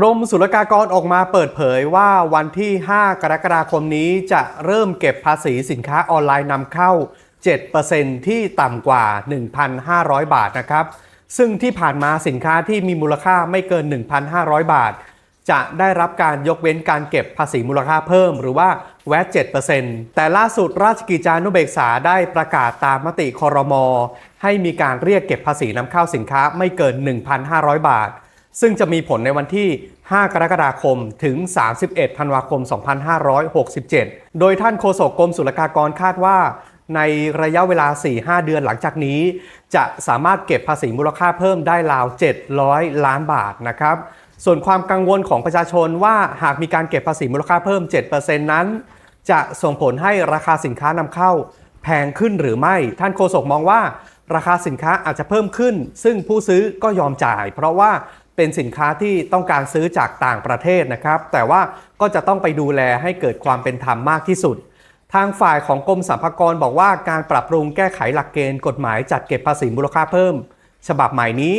กรมศุลกากรออกมาเปิดเผยว่าวันที่ 5 กรกฎาคมนี้จะเริ่มเก็บภาษีสินค้าออนไลน์นำเข้า 7%ที่ต่ำกว่า 1,500 บาทนะครับ ซึ่งที่ผ่านมาสินค้าที่มีมูลค่าไม่เกิน 1,500 บาท จะได้รับการยกเว้นการเก็บภาษีมูลค่าเพิ่มหรือว่าแวด7%แต่ล่าสุดราชกิจจานุเบกษาได้ประกาศตามมติคอรมอให้มีการเรียกเก็บภาษีนำเข้าสินค้าไม่เกิน 1,500 บาท ซึ่งจะมีผลในวันที่ 5 กรกฎาคม ถึง 31 ธันวาคม 2567 โดยท่านโฆษกกรมศุลกากรคาดว่า ในระยะเวลา 4-5 เดือนหลังจากนี้ จะสามารถเก็บภาษีมูลค่าเพิ่มได้ราว 700 ล้านบาทนะครับ ส่วนความกังวลของประชาชนว่าหากมีการเก็บภาษีมูลค่าเพิ่ม 7%นั้น จะส่งผลให้ราคาสินค้านำเข้าแพงขึ้นหรือไม่ ท่านโฆษกมองว่า ราคาสินค้าอาจจะเพิ่มขึ้น ซึ่งผู้ซื้อก็ยอมจ่าย เพราะว่า เป็นสินค้าที่ต้องการซื้อจากต่างประเทศนะครับ แต่ว่าก็จะต้องไปดูแลให้เกิดความเป็นธรรมมากที่สุด ทางฝ่ายของกรมสรรพากรบอกว่าการปรับปรุงแก้ไขหลักเกณฑ์กฎหมายจัดเก็บภาษีมูลค่าเพิ่ม ฉบับใหม่นี้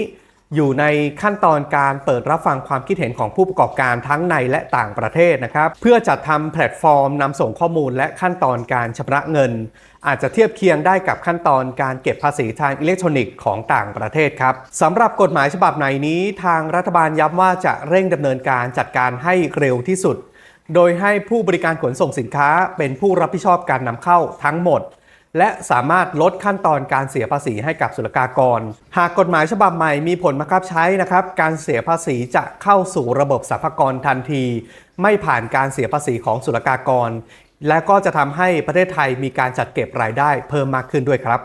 อยู่ในขั้นตอนการเปิดรับฟังความคิดเห็นของผู้ประกอบการทั้งในและต่างประเทศนะครับเพื่อจัดทำแพลตฟอร์มนำส่งข้อมูลและขั้นตอนการชำระเงิน อาจจะเทียบเคียงได้กับขั้นตอนการเก็บภาษีทางอิเล็กทรอนิกส์ของต่างประเทศครับสำหรับกฎหมายฉบับไหนนี้ ทางรัฐบาลย้ำว่าจะเร่งดำเนินการจัดการให้เร็วที่สุด โดยให้ผู้บริการขนส่งสินค้าเป็นผู้รับผิดชอบการนำเข้าทั้งหมด และสามารถลดขั้นตอนการเสียภาษีให้กับศุลกากร หากกฎหมายฉบับใหม่มีผลบังคับใช้นะครับ การเสียภาษีจะเข้าสู่ระบบสรรพากรทันที ไม่ผ่านการเสียภาษีของศุลกากร และก็จะทำให้ประเทศไทยมีการจัดเก็บรายได้เพิ่มมากขึ้นด้วยครับ